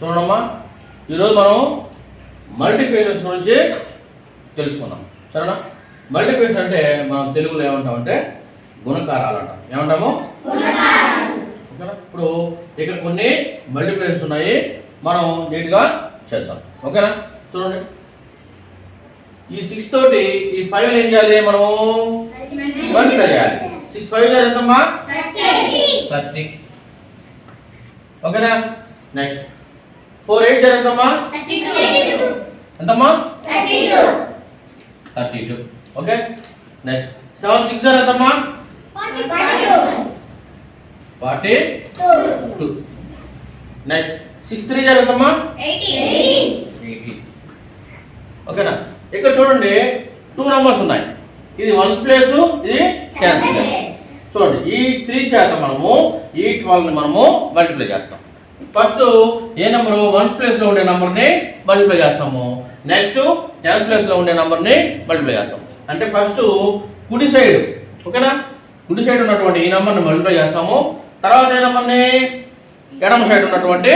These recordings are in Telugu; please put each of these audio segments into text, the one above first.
చూడమ్మా ఈరోజు మనం మల్టిప్లికేషన్స్ గురించి తెలుసుకుందాం. సరేనా? మల్టిప్లికేషన్ అంటే మనం తెలుగులో ఏమంటామంటే గుణకారాలు అంటాం ఏమంటాము? ఓకేనా? ఇప్పుడు ఇక్కడ కొన్ని మల్టిప్లికేషన్స్ ఉన్నాయి. మనం నీట్గా చేద్దాం. ఓకేనా? చూడండి. ఈ సిక్స్ తోటి ఈ ఫైవ్ ఏం చేయాలి మనము? మల్టిప్లై చేయాలి. సిక్స్ ఫైవ్ చేయాలి ఎంతమ్మా? థర్టీ. ఓకేనా? నెక్స్ట్ ఫోర్ ఎయిట్ ఎంతమ్మా ఎంతమ్మా? Thirty two. Okay. Next. Seven six ఎంతమ్మా forty two. Next. Six three ఎంతమ్మా ఎయిటీ. ఓకేనా? ఇక్కడ చూడండి టూ నెంబర్స్ ఉన్నాయి. ఇది వన్స్ ప్లేస్ ఇది టెన్స్ ప్లేస్. చూడండి ఈ త్రీ చేత మనము ఈ ట్వెల్వ్ని మనము మల్టిప్లై చేస్తాం. ఫస్ట్ ఏ నెంబర్? వన్స్ ప్లేస్లో ఉండే నంబర్ని మల్టిప్లై చేస్తాము. నెక్స్ట్ టెన్స్ ప్లేస్లో ఉండే నంబర్ని మల్టిప్లై చేస్తాం అంటే ఫస్ట్ కుడి సైడ్ ఓకేనా? కుడి సైడ్ ఉన్నటువంటి ఈ నంబర్ని మల్టిప్లై చేస్తాము. తర్వాత ఏ నంబర్ని ఎడమ సైడ్ ఉన్నటువంటి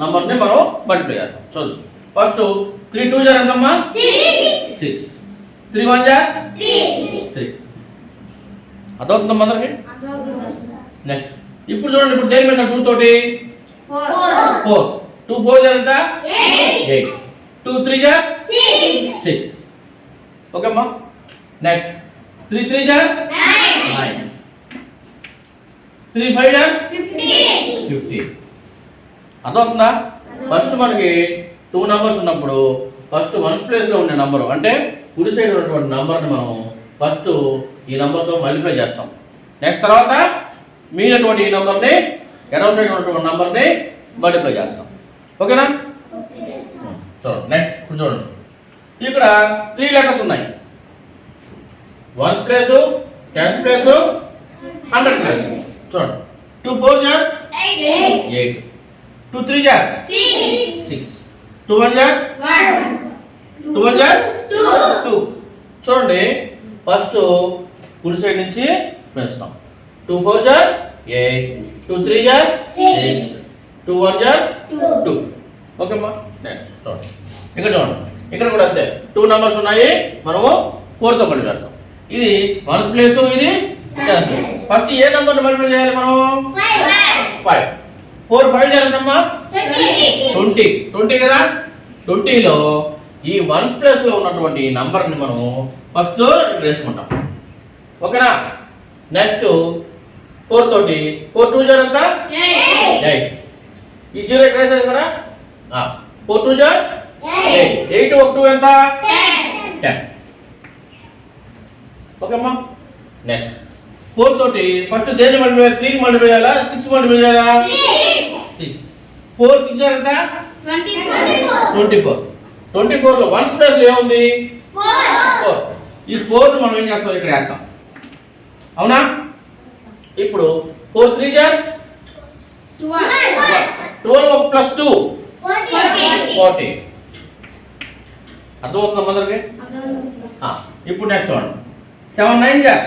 నంబర్ని మనం మల్టిప్లై చేస్తాం చదువు. ఫస్ట్ త్రీ టూ జార్ ఎంతమ్మా? Six three one are? Three అదవుతుందా అందరికి నెక్స్ట్ ఇప్పుడు చూడండి ఇప్పుడు దేని మీద? టూ తోటి? ఫోర్. టూ ఫోర్ ఎంత? Eight. Two three are six. Okay అమ్మా next. Three three are nine. Three five are fifty. అర్థమవుతుందా? ఫస్ట్ మనకి టూ నెంబర్స్ ఉన్నప్పుడు ఫస్ట్ వన్స్ ప్లేస్లో ఉండే నంబరు. అంటే కుడి సైడ్ ఉన్నటువంటి నంబర్ని మనం ఫస్ట్ ఈ నంబర్తో మల్టిప్లై చేస్తాం. నెక్స్ట్ తర్వాత మిగిలినటువంటి ఈ నంబర్ని ఎడమ ఉన్నటువంటి నంబర్ని మల్టిప్లై చేస్తాం. ఓకేనా చూడండి నెక్స్ట్ ఇప్పుడు చూడండి. ఇక్కడ త్రీ లెటర్స్ ఉన్నాయి. Ones place tens place hundred place చూడండి. Two four are eight two three are six two one are two one are two చూడండి ఫస్ట్ కుడి సైడ్ నుంచి పెంచుతాం two four are eight two three are two one are two ఓకేమ్మా చూడండి ఇక్కడ చూడండి ఇక్కడ కూడా అంతే. టూ నెంబర్స్ ఉన్నాయి. మనము ఫోర్తో మళ్ళీ చేస్తాం. ఇది వన్స్ ప్లేస్ ఇది ఫస్ట్ ఏ నెంబర్ని మల్టిప్లై చేయాలి మనం ఫైవ్ ఫోర్ ఫైవ్ చేయాలమ్మా ట్వంటీ ట్వంటీ కదా? ట్వంటీలో ఈ వన్స్ ప్లేస్లో ఉన్నటువంటి ఈ నంబర్ని మనం ఫస్ట్ వేసుకుంటాం ఓకేనా నెక్స్ట్ ఫోర్ తోటి. ఫోర్ టూ జార్ ఎంత? ఎయిట్. ఈ జీరో ఇక్కడ వేసారు కదా four two are eight. Eight. ఒక టూ ఎంత? టెన్. ఓకేమ్మా నెక్స్ట్. ఫోర్ తోటి. ఫస్ట్ దేని మల్టిప్లై త్రీ మల్టిప్లై చేయాలా? సిక్స్ మల్టిప్లై చేయాలా? సిక్స్. ఫోర్ సిక్స్ జార్ ఎంత? Twenty four. ట్వంటీ ఫోర్లో వన్ ప్లస్ ఏముంది? ఫోర్. ఈ ఫోర్ మనం ఏం చేస్తాం? ఇక్కడ వేస్తాం. అవునా? ఇప్పుడు four three are twelve plus two forty అర్థమవుతుందా ఆ, ఇప్పుడు నెక్స్ట్ చూడండి seven nine are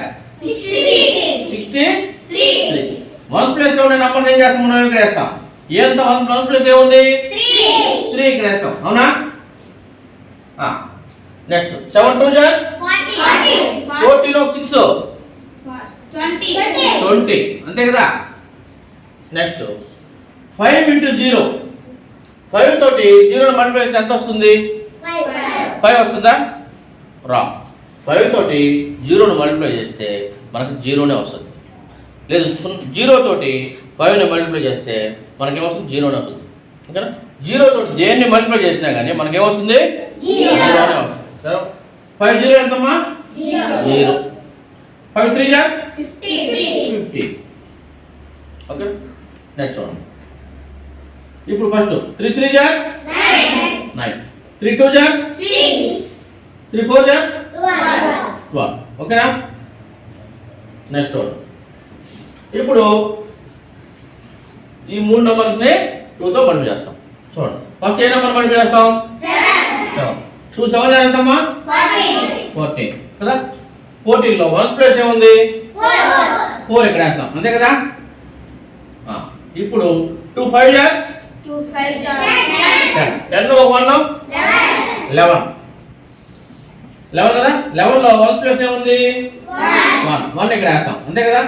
sixty three one place ఉండే నంబర్ ఏం చేస్తాం? మనం ఇక్కడ వేస్తాం ఏంత వన్ వన్ ప్లేస్ ఏముంది? త్రీ ఇక్కడ వేస్తాం అవునా? నెక్స్ట్ సెవెన్ టూ జార్ ఫోర్టీలో సిక్స్ ట్వంటీ. అంతే కదా? Next five into zero five తోటి జీరో మల్టిప్లై చేస్తే ఎంత వస్తుంది? ఫైవ్ వస్తుందా? రా ఫైవ్ తోటి జీరోను మల్టిప్లై చేస్తే మనకు జీరోనే వస్తుంది. లేదు జీరో తోటి ఫైవ్ని మల్టిప్లై చేస్తే మనకేమొస్తుంది? జీరోనే వస్తుంది. ఓకేనా? జీరో తోటి దేన్ని మల్టిప్లై చేసినా కానీ మనకేమొస్తుంది? జీరోనే వస్తుంది. సరే? ఫైవ్ జీరో ఎంతమ్మా? Zero five three are fifty okay next చూడండి ఇప్పుడు first three three are nine three two are three four are twelve ఓకేనా నెక్స్ట్ చూడండి ఇప్పుడు ఈ మూడు నెంబర్స్ని టూతో మల్టిప్లై చేస్తాం. చూడండి. ఫస్ట్ ఏ నెంబర్ మల్టిప్లై చేస్తాం? టూ సెవెన్ ఎంతమ్మా ఫోర్టీన్ కదా? ఫోర్టీన్లో వన్స్ ప్లేస్ ఏముంది? ఫోర్ ఇక్కడ వేస్తాం. అంతే కదా? ఇప్పుడు టూ ఫైవ్ జా? Two five jar టెన్ ఒక వన్ లెవెన్ లెవెన్ కదా? లెవెన్లో వన్ ప్లస్ ఏముంది? వన్ వన్ ఇక్కడ వేస్తాం. అంతే కదా?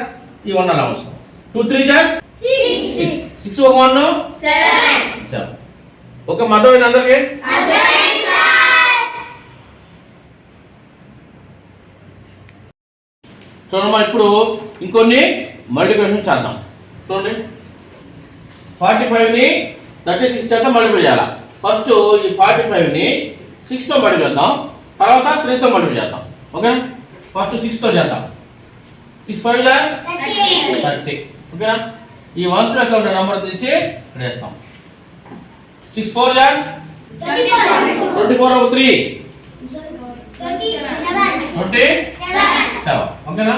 ఈ వన్ అలా వస్తాం. టూ త్రీ జార్ సిక్స్ ఒక వన్ సెవెన్ ఓకే మధ్య అందరికి చూడండి మనం ఇప్పుడు ఇంకొన్ని మల్టిప్లికేషన్ చేద్దాం. చూడండి. ఫార్టీ ఫైవ్ని థర్టీ సిక్స్ చేత మల్టిప్లై చేయాలి? ఫస్ట్ ఈ ఫార్టీ ఫైవ్ని సిక్స్తో మల్టిప్లై చేద్దాం. తర్వాత త్రీతో మల్టిప్లై చేద్దాం. ఓకే ఫస్ట్ సిక్స్తో చేద్దాం. సిక్స్ ఫైవ్ థర్టీ ఓకేనా ఈ వన్ ప్లస్లో ఉండే నెంబర్ తీసి ఇక్కడ వేస్తాం. Six four twenty four three twenty seven ఓకేనా?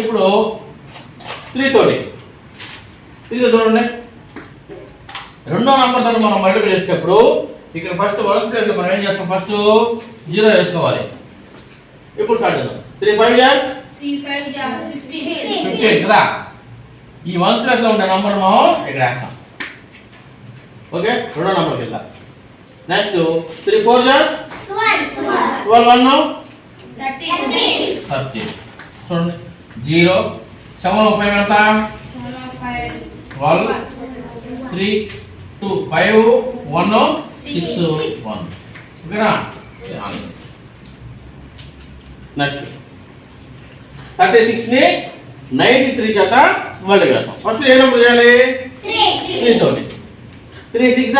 ఇప్పుడు త్రీ తోటి. త్రీతో చూడండి. రెండో నెంబర్ తోటి మనం మల్టిప్లై చేసేటప్పుడు ఇక్కడ ఫస్ట్ వన్స్ ప్లేస్ మనం ఏం చేస్తాం? ఫస్ట్ జీరో వేసుకోవాలి. ఇప్పుడు స్టార్ట్ చేద్దాం. త్రీ ఫైవ్ జా ఫిఫ్టీన్ కదా? ఈ వన్ ప్లస్లో ఉండే నంబర్ మనం ఇక్కడ వేస్తాం. ఓకే? రెండో నంబర్ కింద next three four are twelve one thirty చూడండి జీరో. సెవెన్ ఫైవ్ ఎంత twelve three two five one six one ఓకేనా? నెక్స్ట్ థర్టీ సిక్స్ని నైంటీ త్రీ చేత మళ్ళీ వేస్తాం. ఫస్ట్ ఏ నెంబర్ చేయాలి? త్రీ తోటి. త్రీ సిక్స్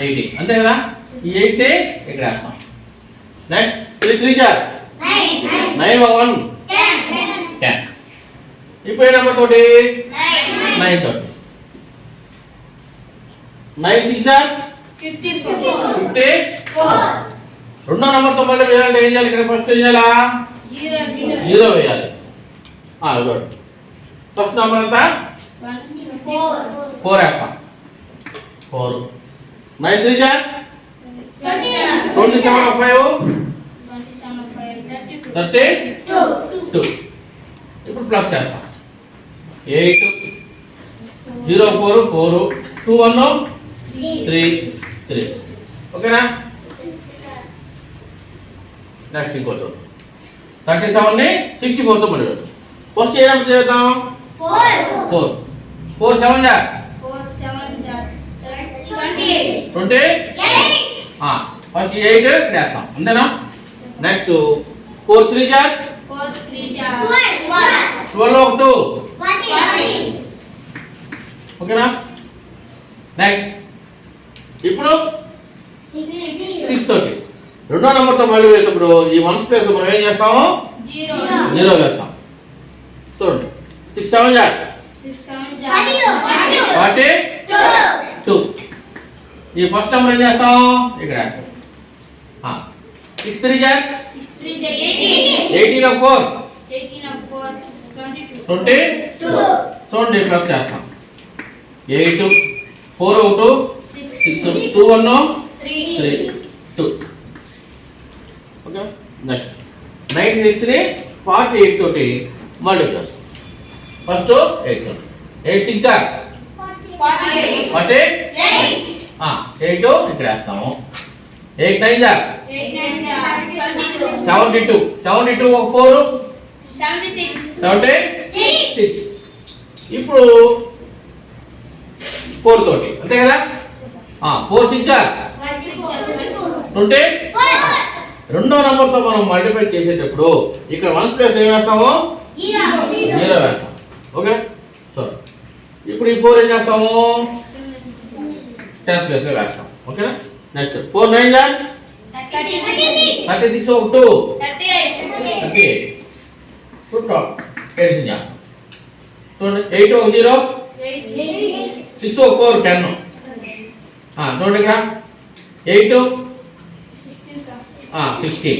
ఎయిటీ అంతే కదా? ఈ ఎయిట్ ఇక్కడ వేస్తాం. Next three three are nine one ten. ఇప్పుడు ఏ నెంబర్ తోటి? నైన్. తోటి. Nine six? ఫిఫ్టీ రెండో నెంబర్తో మళ్ళీ వేయాలంటే ఏం చేయాలి? ఇక్కడ ఫస్ట్ ఏం చేయాలా? జీరో వేయాలి. గుడ్ ఫస్ట్ నెంబర్ ఎంత? ఫోర్. వేస్తాం. Four. Nine three twenty seven. Five. Thirty two ఇప్పుడు ప్లస్ చేస్తాం. Eight zero four four two one three three ఓకేనా నెక్స్ట్ ఇంకో థర్టీ సెవెన్ని సిక్స్టీ ఫోర్తో మళ్ళీ ఫస్ట్ ఏ చేద్దాం? Four four seven are twenty first eight వేస్తాం అంతేనా? Next four three are twelve ఒక టూ ఓకేనా? నెక్స్ట్ ఇప్పుడు సిక్స్ తోటి రెండో నెంబర్తో మళ్ళీ వేసేటప్పుడు ఈ వన్స్ ప్లేస్ మనం ఏం చేస్తాము? జీరో. వేస్తాం. చూడండి. Six seven are forty two ఈ ఫస్ట్ నెంబర్ ఏం చేస్తాం? ఇక్కడ వేస్తాం. Six three are eighteen of four twenty చూడండి ప్లస్ చేస్తాం. Eight four two six two one three two okay next nine సిక్స్ని forty eight తోటి మళ్ళీ చేస్తాం. ఫస్ట్ ఎయిట్ తోటి ఎయిట్ సిక్స్ ఫార్టీ ఎయిట్ ఇక్కడ వేస్తాము. Eight nine are seventy two. Seventy two ఒక ఫోర్? Seventy six. ఇప్పుడు ఫోర్ తోటి అంతే కదా? Four six? ట్వంటీ? రెండో నంబర్తో మనం మల్టిప్లై చేసేటప్పుడు ఇక్కడ వన్స్ ప్లేస్ ఏం వేస్తాము? జీరో వేస్తాం. ఓకే? సో ఇప్పుడు ఈ ఫోర్ ఏం చేస్తాము? టెన్ ప్లేస్లో వేస్తాం. ఓకేనా? Next four nine are thirty six ఒక two thirty eight two top eight చేస్తాం చూడండి ఎయిట్ ఒక జీరో సిక్స్ ఒక ఫోర్ టెన్ చూడండి ఇక్కడ eight sixty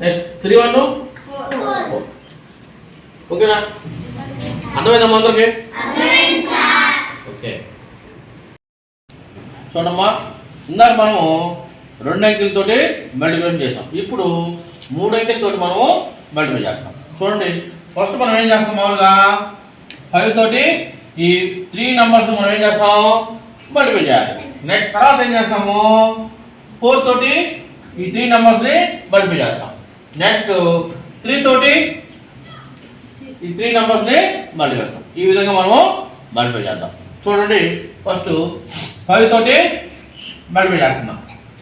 next three one ఓకేనా అర్థమైందమ్మా అందరికి ఓకే చూడమ్మా. ఇందాక మనము రెండు అంకెలతోటి మల్టిప్లికేషన్ చేసాం. ఇప్పుడు మూడు అంకెలతోటి మనము మల్టిప్లై చేస్తాం. చూడండి. ఫస్ట్ మనం ఏం చేస్తాం మామూలుగా? ఫైవ్ తోటి ఈ త్రీ నెంబర్స్ మనం ఏం చేస్తాం? మల్టిప్లై చేయాలి. నెక్స్ట్ తర్వాత ఏం చేస్తాము? ఫోర్ తోటి ఈ త్రీ నెంబర్స్ని మల్టిప్లై చేస్తాం. నెక్స్ట్ త్రీ తోటి ఈ త్రీ నెంబర్స్ని మల్టిప్లై చేస్తాం. ఈ విధంగా మనము మల్టిప్లై చేద్దాం. చూడండి. ఫస్ట్ ఫైవ్ తోటి మళ్ళీ చేస్తున్నాం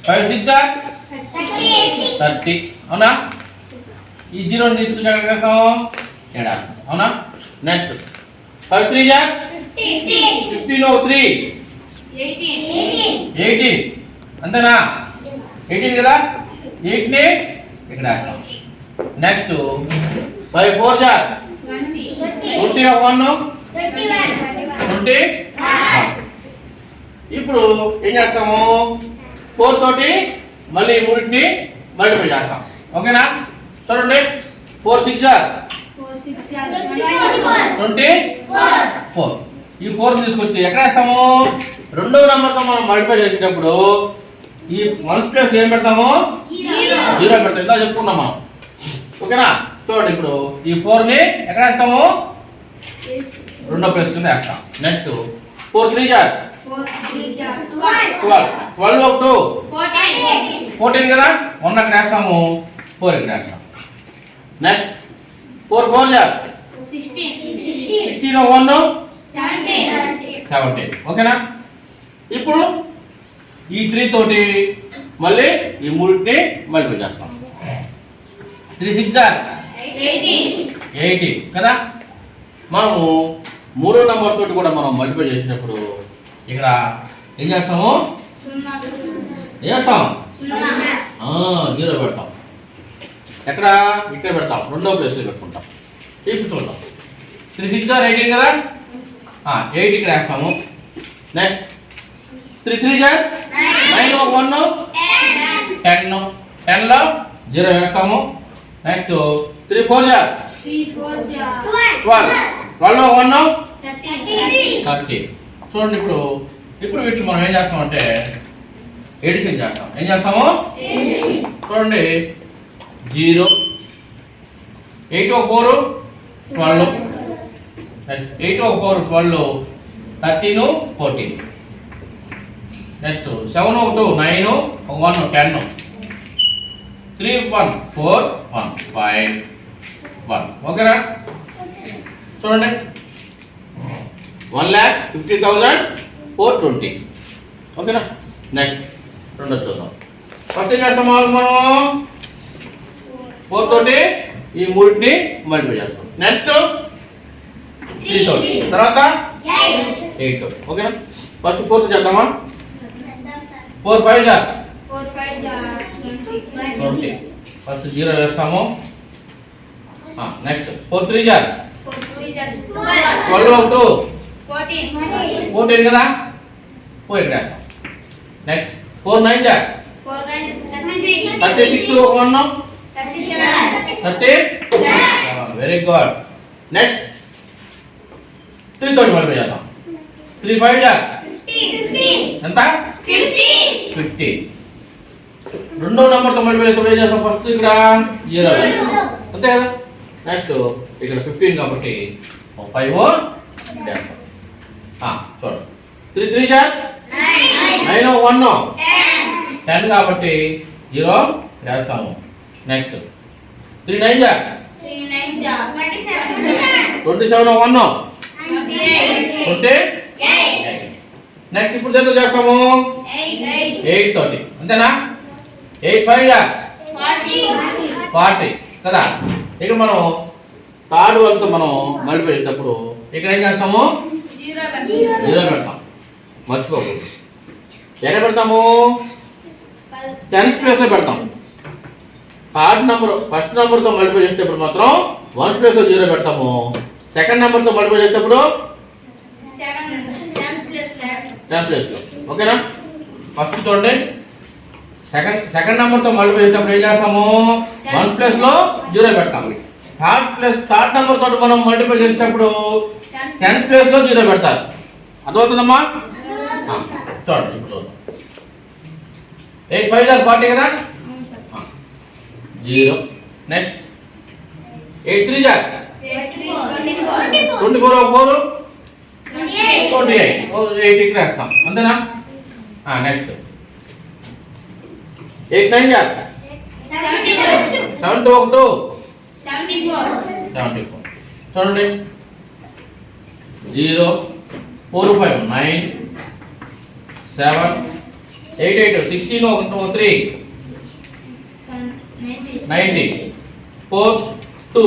ఫైవ్ సిక్స్ థర్టీ. అవునా? ఈ జీరోని తీసుకుంటే ఎక్కడ వేస్తాం ఏడా అవునా? Next. Five three are fifteen oh three. Eighteen. అంతేనా? ఎయిటీన్ కదా? ఎయిట్ని ఇక్కడ వేస్తాం next. Five four are twenty one? Twenty. ఇప్పుడు ఏం చేస్తాము? ఫోర్ తోటి మళ్ళీ మూడింటిని మల్టిప్లై చేస్తాం. ఓకేనా? చూడండి. Four six twenty four. ఈ ఫోర్ తీసుకొచ్చి ఎక్కడ వేస్తాము? రెండవ నెంబర్తో మనం మల్టిప్లై చేసేటప్పుడు ఈ వన్స్ ప్లేస్ ఏం పెడతాము? జీరో. పెడతాం. ఇలా చెప్పుకున్నాం మనం. ఓకేనా? చూడండి ఇప్పుడు ఈ ఫోర్ని ఎక్కడ వేస్తాము? రెండో ప్లేస్ కింద వేస్తాం. Next four three are. Twelve ఒక టూ ఫోర్టీన్ కదా? వన్ అక్కడ వేస్తాము ఫోర్ ఇక్కడ వేస్తాం next four four sixteen one seventeen ఓకేనా ఇప్పుడు ఈ త్రీ తోటి మళ్ళీ ఈ మూడింటిని మల్టిప్లై చేస్తాం. త్రీ సిక్స్ జార్ ఎయిటీ కదా? మనము మూడో నెంబర్ తోటి కూడా మనం మల్టిప్లై చేసినప్పుడు ఇక్కడ ఏం చేస్తాము? ఏం చేస్తాం? ఆ, జీరో పెడతాం. ఎక్కడ? ఇక్కడ పెడతాం. రెండో ప్లేస్లో పెట్టుకుంటాం. చూద్దాం త్రీ సిక్స్ ఆర్ ఎయిటీన్ కదా? ఎయిట్ ఇక్కడ వేస్తాము. Next three three are nine one ten టెన్లో జీరో వేస్తాము. Next three four are twelve twelve one thirty చూడండి ఇప్పుడు ఇప్పుడు వీటిని మనం ఏం చేస్తామంటే ఎడిషన్ చేస్తాం. ఏం చేస్తాము? చూడండి జీరో ఎయిట్ ఒక ఫోర్ ట్వెల్వ్. ఎయిట్ ఒక four twelve thirteen fourteen. Next seven ఒక టూ నైన్ ఒక one ten. Three one four one five one. ఓకేనా? చూడండి. One lakh fifty thousand four twenty ఓకేనా నెక్స్ట్ రెండో చూద్దాం ఫస్ట్ ఏం చేస్తాం మనం ఫోర్ తోటి ఈ మూడింటిని మల్టిప్లై చేస్తాం నెక్స్ట్ త్రీ తోటి తర్వాత? ఎయిట్ తోటి ఓకేనా ఫస్ట్ ఫోర్త్ చేద్దామా? Four five are twenty first zero వేస్తాము. Next four three are twelve two fourteen కదా? ఫోర్ ఇక్కడ next four nine are thirty six one thirty very good next three తోటి మల్టిప్లై చేద్దాం. త్రీ ఫైవ్ జా ఎంత? ఫిఫ్టీ రెండో నెంబర్తో అయితే ఏం చేస్తాం? ఫస్ట్ ఇక్కడ. జీరో అంతే కదా? నెక్స్ట్ ఇక్కడ ఫిఫ్టీన్ కాబట్టి five three three are nine one ten కాబట్టి జీరో వేస్తాము next three nine are twenty seven one twenty next ఇప్పుడు ఎంత చేస్తాము? ఎయిట్ తోటి. అంతేనా? ఎయిట్ ఫైవ్ జా ఫార్టీ కదా? ఇక మనం థర్డ్ వన్తో మనం మల్టిప్లై చేసేటప్పుడు ఇక్కడ ఏం చేస్తాము? జీరో పెడతాం మర్చిపోకూడదు ఎక్కడ పెడతాము? టెన్త్ ప్లేస్లో పెడతాం. థర్డ్ నెంబర్ ఫస్ట్ నెంబర్తో మల్టిప్లై చేసేటప్పుడు మాత్రం వన్ ప్లేస్లో జీరో పెడతాము. సెకండ్ నెంబర్తో మల్టిప్లై చేసేటప్పుడు? టెన్త్ ప్లేస్లో. ఓకేనా? ఫస్ట్ చూడండి. సెకండ్ సెకండ్ నెంబర్తో మల్టిప్లై చేసేటప్పుడు ఏం చేస్తాము? వన్ ప్లేస్లో జీరో పెడతాము. థర్డ్ ప్లేస్ థర్డ్ నెంబర్ తోటి మనం మల్టిప్లై చేసేటప్పుడు టెన్త్ ప్లేస్లో జీరో పెడతారు. అర్థమవుతుందమ్మా? ఇప్పుడు. చూద్దాం ఎయిట్ ఫైవ్ జార్ ఫార్టీ కదా? Zero. Next eight three are twenty four ఒక ఫోర్? ట్వంటీ ఎయిట్ ఎయిట్ ఇక్కడ వేస్తాం. అంతేనా? Next eight nine are seven two ఒక టూ సెవెంటీ ఫోర్ చూడండి. Zero four five nine seven eight eight sixteen ఒక two three ninety four two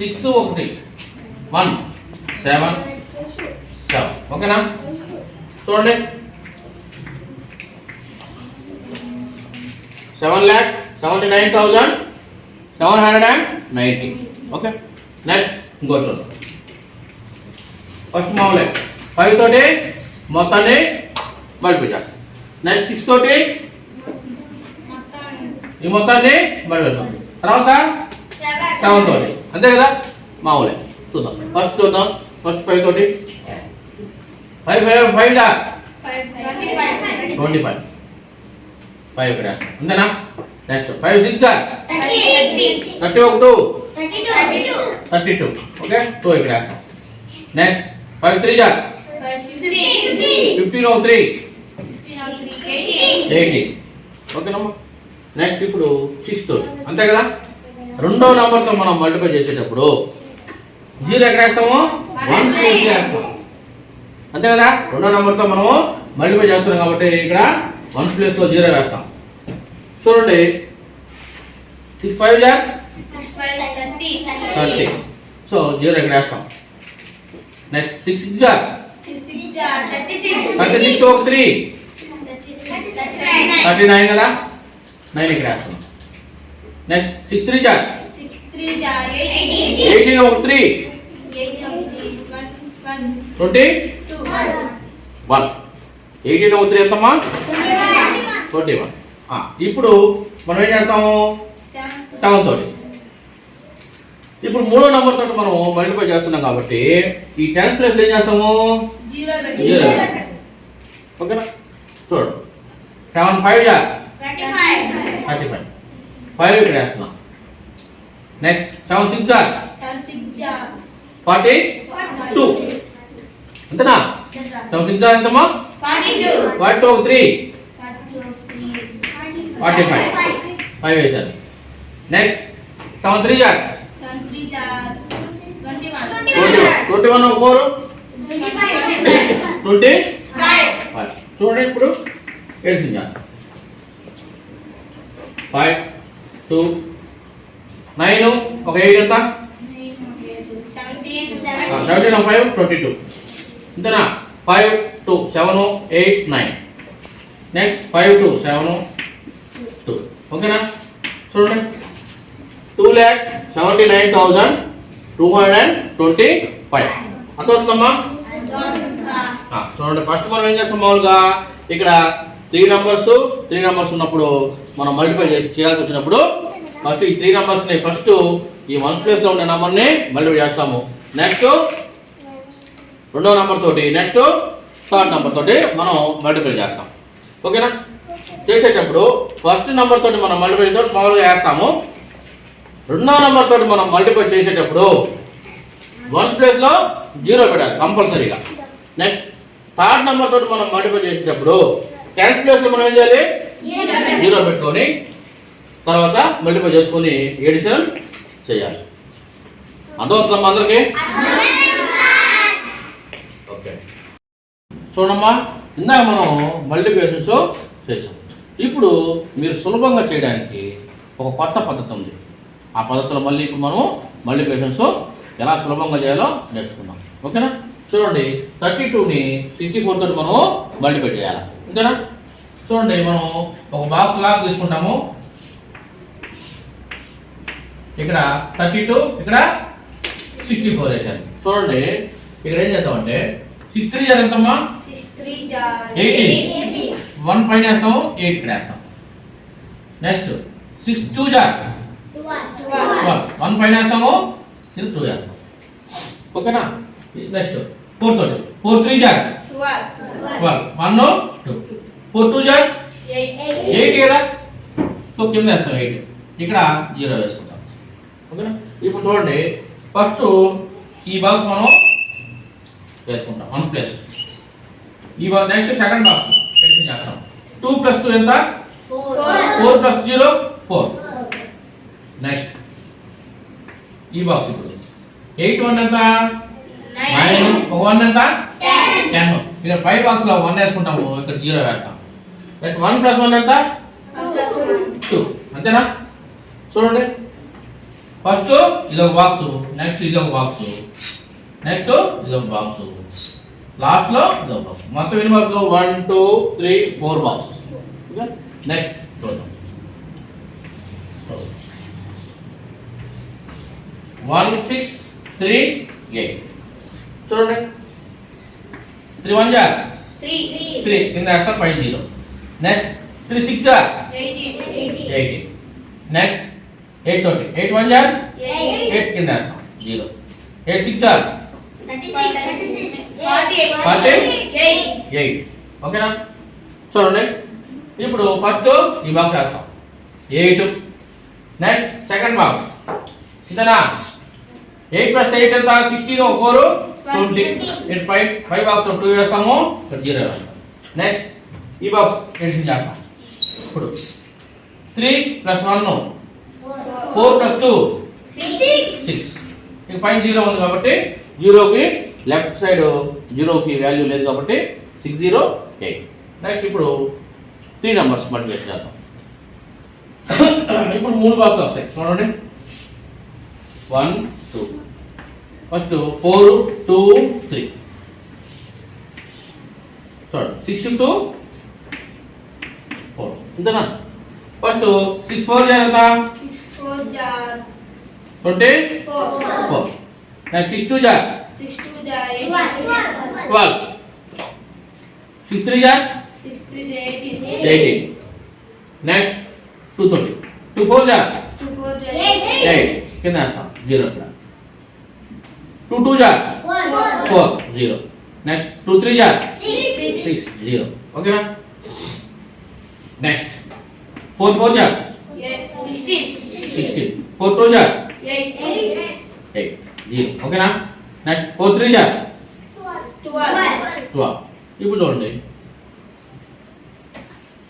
six ఒకటి వన్ సెవెన్ సెవెన్ ఓకేనా చూడండి. Seven lakh seventy nine thousand seven hundred and ninety okay next ఇంకో చూద్దాం ఫస్ట్ మామూలే. ఫైవ్ తోటి మొత్తాన్ని చేస్తాం నెక్స్ట్ సిక్స్ తోటి ఈ మొత్తాన్ని మల్టిప్లై తర్వాత సెవెన్ తోటి. అంతే కదా? మామూలే. చూద్దాం. ఫస్ట్ చూద్దాం. ఫస్ట్ ఫైవ్ తోటి. ఫైవ్ ఫైవ్ ఫైవ్ డా? ట్వంటీ ఫైవ్ ఫైవ్ అంతేనా? నెక్స్ట్ ఫైవ్ సిక్స్ థర్టీ ఒక two thirty two okay two ఇక్కడ వేస్తాం next five three are fifteen ఒక త్రీ ఎయిటీ ఓకేనమ్మా నెక్స్ట్ ఇప్పుడు సిక్స్ తోటి. అంతే కదా? రెండో నెంబర్తో మనం మల్టిప్లై చేసేటప్పుడు జీరో ఎక్కడ వేస్తాము? వన్ ప్లేస్ వేస్తాం అంతే కదా? రెండో నెంబర్తో మనము మల్టిప్లై చేస్తున్నాం కాబట్టి ఇక్కడ వన్ ప్లేస్లో జీరో వేస్తాం. చూడండి. Six five are thirty so zero ఇక్కడ వేస్తాం next six six are thirty six ఒక త్రీ థర్టీ నైన్ కదా? నైన్ ఇక్కడ వేస్తాం next six three are eighteen ఒక త్రీ ట్వంటీ వన్ ఎయిటీన్ ఒక త్రీ ఎంతమ్మా? ట్వంటీ వన్ ఇప్పుడు మనం ఏం చేస్తాము? సెవెన్ తోటి ఇప్పుడు మూడో నెంబర్ తోటి మనం మల్టిప్లై చేస్తున్నాం కాబట్టి ఈ టెన్త్ ప్లేస్ ఏం చేస్తాము? జీరో ఓకేనా చూడు. Seven five thirty five five ఇక్కడ వేస్తున్నాం. Next seven six are forty two అంతేనా? సెవెన్ సిక్స్ ఎంతమ్మా? ఫార్టీ టూ ఒక త్రీ ఫార్టీ ఫైవ్. ఫైవ్ వేసాను next seven three are twenty twenty one ఒక ఫోర్ ట్వంటీ ఫైవ్. చూడండి ఇప్పుడు. ఎడిషన్ చేస్తాం ఫైవ్ టూ నైన్ ఒక ఎయిట్ ఎంత? సెవెంటీన్. ఒక ఫైవ్ ట్వంటీ టూ. అంతేనా five two seven eight nine. Next five two seven two. ఓకేనా? చూడండి. Two lakh seventy nine thousand two hundred and twenty five. అంత వస్తుందమ్మా చూడండి. ఫస్ట్ మనం ఏం చేస్తాం మామూలుగా? ఇక్కడ త్రీ నెంబర్స్ త్రీ నెంబర్స్ ఉన్నప్పుడు మనం మల్టిప్లై చేసి చేయాల్సి వచ్చినప్పుడు ఫస్ట్ ఈ త్రీ నెంబర్స్ని ఫస్ట్ ఈ వన్ ప్లేస్లో ఉండే నెంబర్ని మల్టిప్లై చేస్తాము. నెక్స్ట్ రెండో నెంబర్ తోటి నెక్స్ట్ థర్డ్ నెంబర్ తోటి మనం మల్టిప్లై చేస్తాం. ఓకేనా? చేసేటప్పుడు ఫస్ట్ నెంబర్ తోటి మనం మల్టిపై తోటి మామూలుగా వేస్తాము. రెండో నెంబర్ తోటి మనం మల్టిపై చేసేటప్పుడు వన్ ప్లేస్లో జీరో పెట్టాలి కంపల్సరీగా నెక్స్ట్ థర్డ్ నెంబర్ తోటి మనం మల్టిపై చేసేటప్పుడు టెన్త్ ప్లేస్లో మనం ఏం చేయాలి? జీరో పెట్టుకొని తర్వాత మల్టిపై చేసుకొని ఎడిషన్ చేయాలి. అర్థమవుతుందమ్మా అందరికి? ఓకే చూడమ్మా ఇందాక మనం మల్టిప్లికేషన్స్ చేసాం. ఇప్పుడు మీరు సులభంగా చేయడానికి ఒక కొత్త పద్ధతి ఉంది. ఆ పద్ధతిలో మళ్ళీ ఇప్పుడు మనం మల్టిప్లికేషన్స్ ఎలా సులభంగా చేయాలో నేర్చుకుందాం. ఓకేనా? చూడండి థర్టీ టూని సిక్స్టీ ఫోర్ తోటి మనం మల్టిప్లై చేయాలి? ఓకేనా? చూడండి మనం ఒక బాక్స్ లాగా తీసుకుంటాము. ఇక్కడ థర్టీ టూ ఇక్కడ సిక్స్టీ ఫోర్ వేసాను. చూడండి ఇక్కడ ఏం చేద్దామంటే సిక్స్ త్రీ ఎంతమ్మా? ఎయిటీన్ వన్ వేస్తాము ఎయిట్ ఇక్కడ వేస్తాం నెక్స్ట్ సిక్స్ టూ జార్ ట్వెల్వ్ వన్ పైన వేస్తాము సిక్స్ టూ వేస్తాం ఓకేనా? Next four four three jar twelve one two four two jar eight కదా సో కింద వేస్తాం ఎయిట్ ఇక్కడ జీరో వేసుకుంటాం. ఓకేనా? ఇప్పుడు చూడండి. ఫస్ట్ ఈ బాక్స్ మనం వేసుకుంటాం. వన్ ప్లస్ ఈ నెక్స్ట్ సెకండ్ బాక్స్ ఎడిషన్ చేస్తాం. టూ ప్లస్ టూ ఎంత? Four plus zero four next ఈ బాక్స్ ఇప్పుడు. ఎయిట్ వన్ ఎంత? నైన్ ఒక వన్ ఎంత? టెన్ ఇక్కడ ఫైవ్ బాక్స్లో వన్ వేసుకుంటాము ఇక్కడ జీరో వేస్తాం. నెక్స్ట్ వన్ ప్లస్ వన్ ఎంత? టూ అంతేనా చూడండి ఫస్ట్ ఇది ఒక బాక్స్ నెక్స్ట్ ఇది ఒక బాక్స్ నెక్స్ట్ ఇది ఒక బాక్స్ లాస్ట్లో ఇది ఒక బాక్స్ మొత్తం ఎన్ని box one two three four box next చూద్దాం. వన్ సిక్స్ త్రీ ఎయిట్ చూడండి. త్రీ వన్ జా త్రీ కింద వేస్తాం పై జీరో నెక్స్ట్ త్రీ సిక్స్ జా ఎయిట్ నెక్స్ట్ ఎయిట్ తోటి ఎయిట్ వన్ జా ఎయిట్ కింద వేస్తాం జీరో ఎయిట్ సిక్స్ ఎయిట్. ఓకేనా? చూడండి. ఇప్పుడు ఫస్ట్ ఈ బాక్స్ వేస్తాం ఎయిట్. నెక్స్ట్ సెకండ్ బాక్స్ ఇంతనా? ఎయిట్ ప్లస్ ఎయిట్ ఎంత? Sixteen four twenty eight five five box two వేస్తాము. జీరో వేస్తాం. నెక్స్ట్ ఈ బాక్స్ ఎడిషన్ చేస్తాం. ఇప్పుడు three plus one four plus two six ఇక పైన జీరో ఉంది కాబట్టి జీరోకి లెఫ్ట్ సైడ్ జీరోకి వాల్యూ లేదు కాబట్టి సిక్స్ జీరో ఎయిట్. నెక్స్ట్ ఇప్పుడు త్రీ నెంబర్స్ మల్టిప్లై చేద్దాం. ఇప్పుడు మూడు బాక్స్ వస్తాయి. చూడండి. One two. First four two three. చూడండి. Six two four. ఇంతనా? First six four ఎంత twenty? Four. Next six two జా ట్వెల్వ్ సిక్స్ త్రీ జా eighteen next two twenty two four జా ఎయిట్ కింద వేస్తాం జీరో ఇక్కడ టూ టూ జా four zero next two three జా సిక్స్ జీరో ఓకేనా నెక్స్ట్ ఫోర్ ఫోర్ జా సిక్స్టీన్ ఫోర్ టూ జా ఎయిట్ జీరో ఓకేనా నెక్స్ట్ ఫోర్ త్రీ జా ట్వెల్వ్ ఇప్పుడు చూడండి.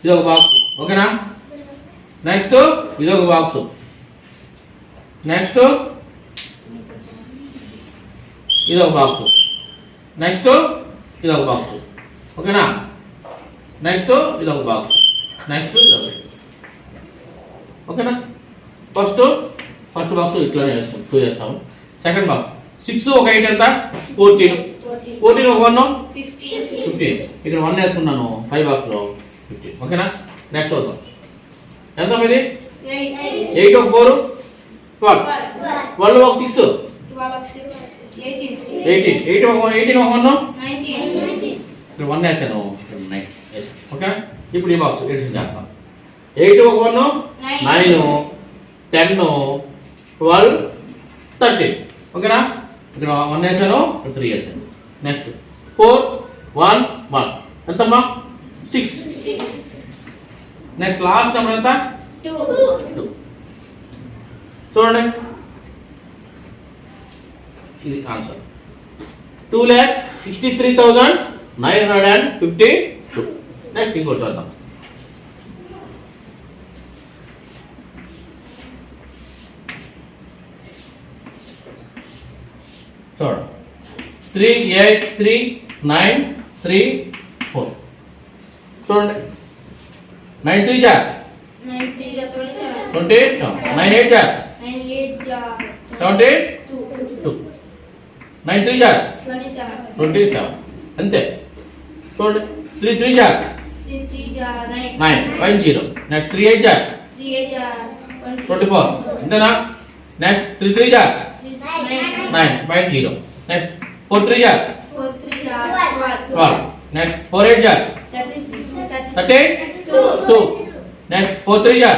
ఇది ఒక బాక్స్ ఓకేనా? నెక్స్ట్ ఇది ఒక బాక్స్ నెక్స్ట్ ఇది ఒక బాక్స్ నెక్స్ట్ ఇది ఒక బాక్స్ ఓకేనా? నెక్స్ట్ ఇది ఒక బాక్స్ నెక్స్ట్ ఇది ఒక ఓకేనా? ఫస్ట్ ఫస్ట్ బాక్స్ ఇట్లానే వేస్తాం. టూ వేస్తాము సెకండ్ బాక్స్ సిక్స్ ఒక ఎయిట్ ఎంత? ఫోర్టీన్. ఫోర్టీన్. ఒక వన్? ఫిఫ్టీన్. ఇక్కడ వన్ వేసుకున్నాను. ఫైవ్ బాక్స్లో ఫిఫ్టీన్. ఓకేనా? నెక్స్ట్ అవుతాం ఎంత మీది? ఎయిట్. ఒక ఫోర్? ట్వెల్వ్. ట్వెల్వ్. ఒక సిక్స్? ఎయిటీన్. ఎయిట్ ఒక ఎయిటీన్ ఒక వన్? ఇక్కడ వన్ వేసాను. నైన్. ఓకే ఇప్పుడు ఈ బాక్స్ ఎడిషన్ చేస్తాం. ఎయిట్ ఒక one? Nine. Ten twelve. Thirteen. ఓకేనా? ఇక్కడ వన్ వేసాను త్రీ వేసాను. నెక్స్ట్ ఫోర్ వన్ వన్ ఎంతమ్మా? సిక్స్ నెక్స్ట్ లాస్ట్ నెంబర్ ఎంత? టూ చూడండి. ఇది answer two lakh sixty three thousand nine hundred and fifty two next ఇంకోటి చూద్దాం. Third three eight three nine three four చూడండి నైన్ త్రీ జా ట్వంటీ నైన్ ఎయిట్ జా సెవెంటీ టూ నైన్ త్రీ జా ట్వంటీ సెవెన్ అంతే చూడండి త్రీ త్రీ జా nine five zero next three eight జా ట్వంటీ ఫోర్ అంతేనా నెక్స్ట్ త్రీ త్రీ జా nine five zero next four three జా ట్వెల్వ్ నెక్స్ట్ ఫోర్ ఎయిట్ జా thirty two next four three జా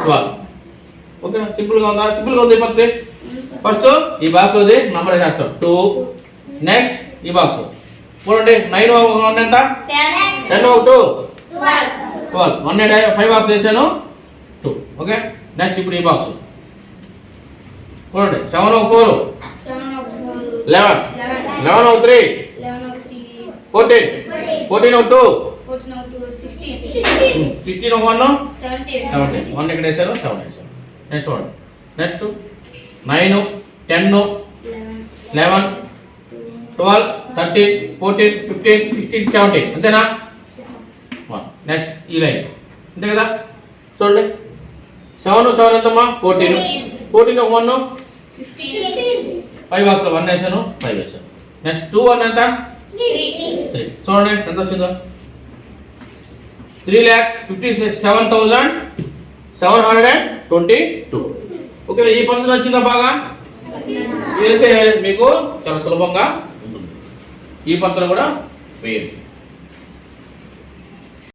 ట్వెల్వ్ ఓకేనా సింపుల్గా ఉందా? సింపుల్గా ఉంది పత్తి ఫస్ట్ ఈ బాక్స్ ఉంది నంబర్ చేస్తాం టూ నెక్స్ట్ ఈ బాక్స్ చూడండి నైన్ వన్ ఎంత? టెన్ ఒక two twelve one eight five box వేసాను. టూ ఓకే నెక్స్ట్ ఇప్పుడు ఈ బాక్స్ చూడండి. సెవెన్ ఒక ఫోర్. లెవెన్. లెవెన్ ఓ త్రీ. ఓ ఫోర్టీన్. ఫోర్టీన్ ఓ టూ. ఓ సిక్స్టీన్ ఓ వన్. సెవెంటీన్. వన్ ఇక్కడ వేసారు సెవెన్ వేసారు. నెక్స్ట్ చూడండి. Next nine ten eleven eleven twelve thirteen fourteen fifteen sixteen seventeen. అంతేనా? నెక్స్ట్ ఈ లైన్. అంతే కదా? చూడండి. సెవెన్ సెవెన్ ఎంతమ్మా? ఫోర్టీన్. ఫోర్టీన్. ఒక వన్ ఫైవ్ బాక్స్లో వన్ వేసాను ఫైవ్ వేసాను నెక్స్ట్ టూ వన్ ఎంత? త్రీ చూడండి ఎంత వచ్చిందో? Three lakh fifty seven thousand seven hundred twenty two okay ఈ పద్ధతి వచ్చిందా బాగా? ఇదైతే మీకు చాలా సులభంగా ఉంటుంది. ఈ పత్రం కూడా వేయండి.